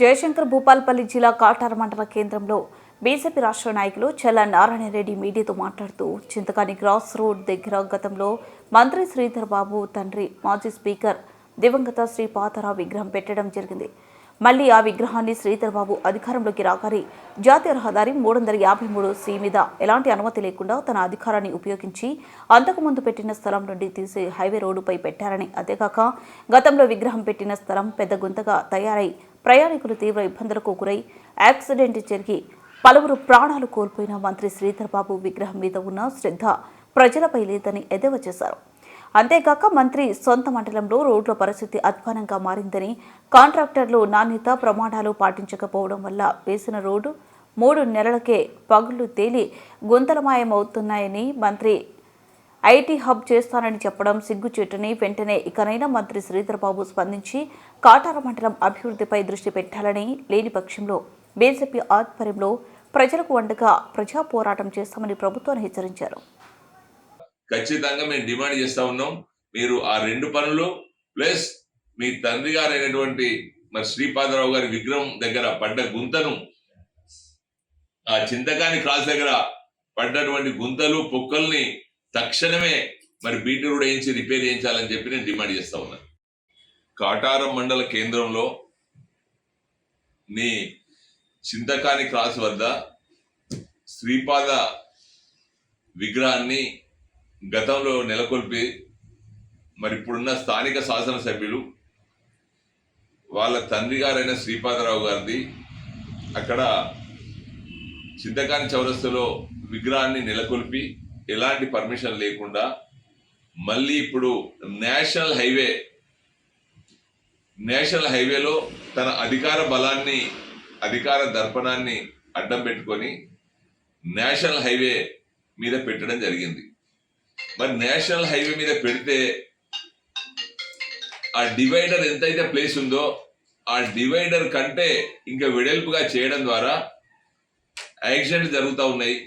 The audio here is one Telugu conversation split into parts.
జయశంకర్ భూపాల్పల్లి జిల్లా కాటార మండల కేంద్రంలో బీజేపీ రాష్ట్ర నాయకులు చెల్ల నారాయణరెడ్డి మీడియాతో మాట్లాడుతూ చింతకాని క్రాస్ రోడ్ దగ్గర గతంలో మంత్రి శ్రీధర్ బాబు తండ్రి మాజీ స్పీకర్ దివంగత శ్రీ పాతరావు విగ్రహం పెట్టడం జరిగింది. మళ్ళీ ఆ విగ్రహాన్ని శ్రీధర్ బాబు అధికారంలోకి రాగానే జాతీయ రహదారి మూడు వందల యాభై మూడు సి మీద ఎలాంటి అనుమతి లేకుండా తన అధికారాన్ని ఉపయోగించి అంతకుముందు పెట్టిన స్థలం నుండి తీసి హైవే రోడ్డుపై పెట్టారని. అంతేకాక గతంలో విగ్రహం పెట్టిన స్థలం పెద్ద గుంతగా తయారై ప్రయాణికులు తీవ్ర ఇబ్బందులకు గురై యాక్సిడెంట్ జరిగి పలువురు ప్రాణాలు కోల్పోయిన మంత్రి శ్రీధర్ బాబు విగ్రహం మీద ఉన్న శ్రద్ధ ప్రజలపై లేదని ఎద్దేవా చేశారు. అంతేకాక మంత్రి సొంత మండలంలో రోడ్ల పరిస్థితి అధ్వానంగా మారిందని కాంట్రాక్టర్లు నాణ్యత ప్రమాణాలు పాటించకపోవడం వల్ల వేసిన రోడ్డు మూడు నెలలకే పగుళ్ళు తేలి గుంతలమాయమవుతున్నాయని మంత్రి ఐటీ హబ్ చేస్తానని చెప్పడం సిగ్గుచేటని వెంటనే ఇకనైనా మంత్రి శ్రీధర్బాబు స్పందించి కాటార మండలం అభివృద్ధిపై దృష్టి పెట్టాలని లేని పక్షంలో బీజేపీ ఆధ్వర్యంలో ప్రజలకు వండగా ప్రజా పోరాటం చేస్తామని ప్రభుత్వాన్ని హెచ్చరించారు. ఖచ్చితంగా మేము డిమాండ్ చేస్తా ఉన్నాం. మీరు ఆ రెండు పనులు ప్లస్ మీ తండ్రి గారు అయినటువంటి మరి శ్రీపాదరావు గారి విగ్రహం దగ్గర పడ్డ గుంతను ఆ చింతకాని క్రాస్ దగ్గర పడ్డటువంటి గుంతలు పొక్కల్ని తక్షణమే మరి బీటీ రోడ్ వేయించి రిపేర్ చేయించాలని చెప్పి నేను డిమాండ్ చేస్తా ఉన్నాను కాటారం మండల కేంద్రంలో నీ చింతకాని క్రాస్ వద్ద శ్రీపాద విగ్రహాన్ని గతంలో నెలకొల్పి మరి ఇప్పుడున్న స్థానిక శాసనసభ్యులు వాళ్ళ తండ్రి గారైన శ్రీపాదరావు గారిది అక్కడ సిద్ధకాని చౌరస్తలో విగ్రహాన్ని నెలకొల్పి ఎలాంటి పర్మిషన్ లేకుండా మళ్ళీ ఇప్పుడు నేషనల్ హైవే నేషనల్ హైవేలో తన అధికార బలాన్ని అధికార దర్పణాన్ని అడ్డం పెట్టుకొని నేషనల్ హైవే మీద పెట్టడం జరిగింది. మరి నేషనల్ హైవే మీద పెడితే ఆ డివైడర్ ఎంతైతే ప్లేస్ ఉందో ఆ డివైడర్ కంటే ఇంకా వెడల్పుగా చేయడం ద్వారా యాక్సిడెంట్ జరుగుతూ ఉన్నాయి.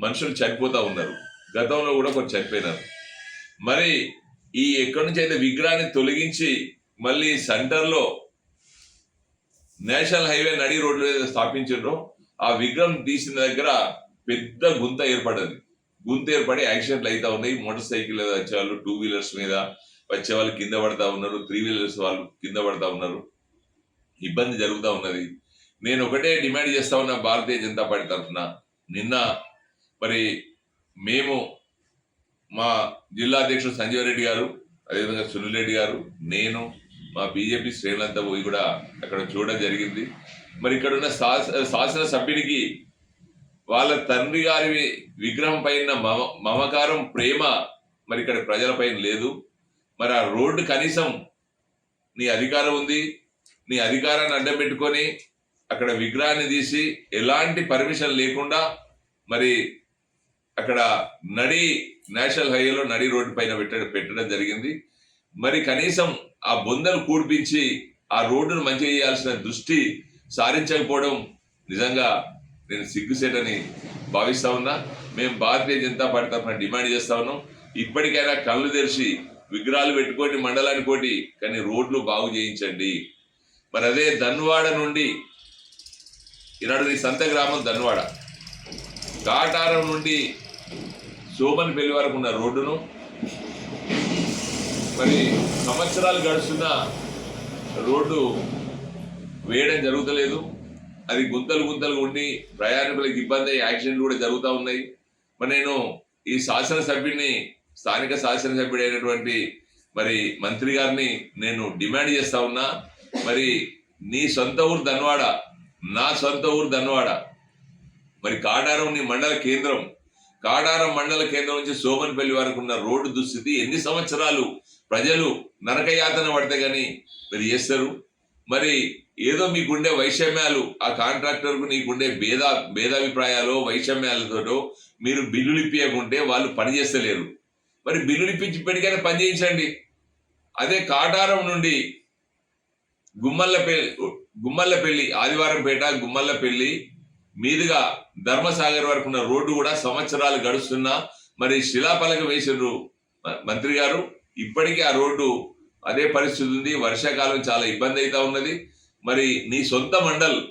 మనుషులు చనిపోతూ ఉన్నారు. గతంలో కూడా కొంచెం చనిపోయినారు. మరి ఈ ఎక్కడి నుంచి అయితే విగ్రహాన్ని తొలగించి మళ్ళీ సెంటర్లో నేషనల్ హైవే నడి రోడ్లు ఏదైతే స్థాపించారో ఆ విగ్రహం తీసిన దగ్గర పెద్ద గుంత ఏర్పడింది. గుంత ఏర్పడి యాక్సిడెంట్లు అవుతా ఉన్నాయి. మోటార్ సైకిల్ మీద టూ వీలర్స్ మీద వచ్చే వాళ్ళు కింద పడతా ఉన్నారు. త్రీ వీలర్స్ వాళ్ళు కింద పడతా ఉన్నారు. ఇబ్బంది జరుగుతూ ఉన్నది. నేను ఒకటే డిమాండ్ చేస్తా ఉన్నా భారతీయ జనతా పార్టీ తరఫున. నిన్న మరి మేము మా జిల్లా అధ్యక్షుడు సంజీవ్ రెడ్డి గారు అదేవిధంగా సునీల్ రెడ్డి గారు నేను మా బీజేపీ శ్రేణులంతా పోయి కూడా అక్కడ చూడడం జరిగింది. మరి ఇక్కడ ఉన్న శాసన సభ్యుడికి వాళ్ళ తండ్రి గారి విగ్రహం పైన మమ మమకారం ప్రేమ మరి ఇక్కడ ప్రజలపైన లేదు. మరి ఆ రోడ్డు కనీసం నీ అధికారం ఉంది. నీ అధికారాన్ని అడ్డం పెట్టుకొని అక్కడ విగ్రహాన్ని తీసి ఎలాంటి పర్మిషన్ లేకుండా మరి అక్కడ నడి నేషనల్ హైవేలో నడి రోడ్డు పైన పెట్టడం పెట్టడం జరిగింది. మరి కనీసం ఆ బొందలు కూడిపించి ఆ రోడ్డును మంచిగా చేయాల్సిన దృష్టి సారించకపోవడం నిజంగా నేను సిగ్గుసేటని భావిస్తా ఉన్నా. మేము భారతీయ జనతా పార్టీ తరఫున డిమాండ్ చేస్తా ఉన్నాం. ఇప్పటికైనా కళ్ళు తెరిచి విగ్రహాలు పెట్టుకోండి మండలాన్ని కోటి కానీ రోడ్లు బాగు చేయించండి. మరి అదే ధన్వాడ నుండి ఈనాడు నీ సంత గ్రామం ధన్వాడ కాటారం నుండి సోమన్పల్లి వరకు ఉన్న రోడ్డును మరి సంవత్సరాలు గడుస్తున్న రోడ్డు వేయడం జరుగుతలేదు. అది గుంతలు గుంతలు ఉండి ప్రయాణికులకు ఇబ్బంది అయ్యి యాక్సిడెంట్ కూడా జరుగుతూ ఉన్నాయి. మరి నేను ఈ శాసనసభ్యుడిని స్థానిక శాసనసభ్యుడు అయినటువంటి మరి మంత్రి గారిని నేను డిమాండ్ చేస్తా ఉన్నా. మరి నీ సొంత ఊరు ధన్వాడ నా సొంత ఊరు ధన్వాడ మరి కాడారం నీ మండల కేంద్రం కాడారం మండల కేంద్రం నుంచి సోమన్పల్లి వరకు ఉన్న రోడ్డు దుస్థితి ఎన్ని సంవత్సరాలు ప్రజలు నరకయాతన పడితే కానీ మీరు చేస్తారు? మరి ఏదో మీకుండే వైషమ్యాలు ఆ కాంట్రాక్టర్కు నీకుండే భేద భేదాభిప్రాయాలు వైషమ్యాలతోటో మీరు బిల్లులు ఇప్పించకుంటే వాళ్ళు పని చేస్తలేరు. మరి బిల్లులు ఇప్పించి ఇప్పటికైనా పని చేయించండి. అదే కాటారం నుండి గుమ్మల్లపల్లి గుమ్మల్లపల్లి ఆదివారంపేట గుమ్మల్లపల్లి మీదుగా ధర్మసాగర్ వరకు ఉన్న రోడ్డు కూడా సంవత్సరాలు గడుస్తున్నా మరి శిలాపలక వేసిండ్రు మ- మంత్రి గారు. ఇప్పటికీ ఆ రోడ్డు అదే పరిస్థితి ఉంది. వర్షాకాలం చాలా ఇబ్బంది అవుతా ఉన్నది. మరి నీ సొంత మండల్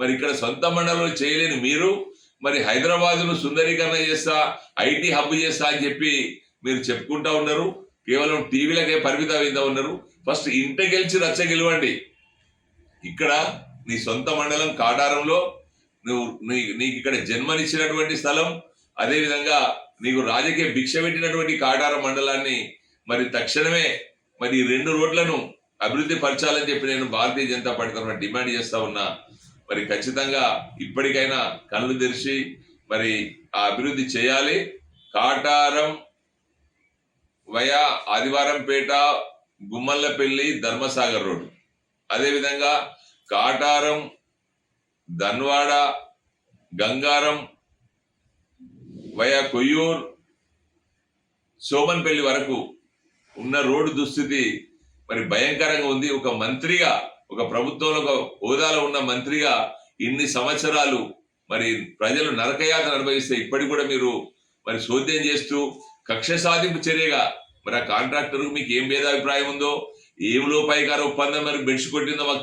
మరి ఇక్కడ సొంత మండలంలో చేయలేని మీరు మరి హైదరాబాద్ను సుందరీకరణ చేస్తా ఐటీ హబ్ చేస్తా అని చెప్పి మీరు చెప్పుకుంటా ఉన్నారు. కేవలం టీవీలకే పరిమితం అవుతా ఉన్నారు. ఫస్ట్ ఇంట గెలిచి రచ్చ గెలవండి. ఇక్కడ నీ సొంత మండలం కాటారంలో నువ్వు నీ నీకు ఇక్కడ జన్మనిచ్చినటువంటి స్థలం అదేవిధంగా నీకు రాజకీయ భిక్ష పెట్టినటువంటి కాటారం మండలాన్ని మరి తక్షణమే మరి ఈ రెండు రోడ్లను అభివృద్ధి పరచాలని చెప్పి నేను భారతీయ జనతా పార్టీ తరఫున డిమాండ్ చేస్తా ఉన్నా. మరి ఖచ్చితంగా ఇప్పటికైనా కళ్ళు తెరిచి మరి ఆ అభివృద్ధి చేయాలి. Kataram via Adivarampet Gummallapalli Dharmasagar road. అదేవిధంగా కాటారం ధన్వాడ గంగారం వయా కొయ్యూర్ సోమన్పల్లి వరకు ఉన్న రోడ్డు దుస్థితి మరి భయంకరంగా ఉంది. ఒక మంత్రిగా ఒక ప్రభుత్వంలో ఒక హోదాలో ఉన్న మంత్రిగా ఇన్ని సంవత్సరాలు మరి ప్రజలు నరకయాత్ర అనుభవిస్తే ఇప్పటికి కూడా మీరు మరి చోద్యం చేస్తూ కక్ష సాధింపు చర్యగా మరి ఆ కాంట్రాక్టర్ మీకు ఏం భేదాభిప్రాయం ఉందో ఏం లోపాయికార ఒప్పందం మరి బెడ్స్ కొట్టిందో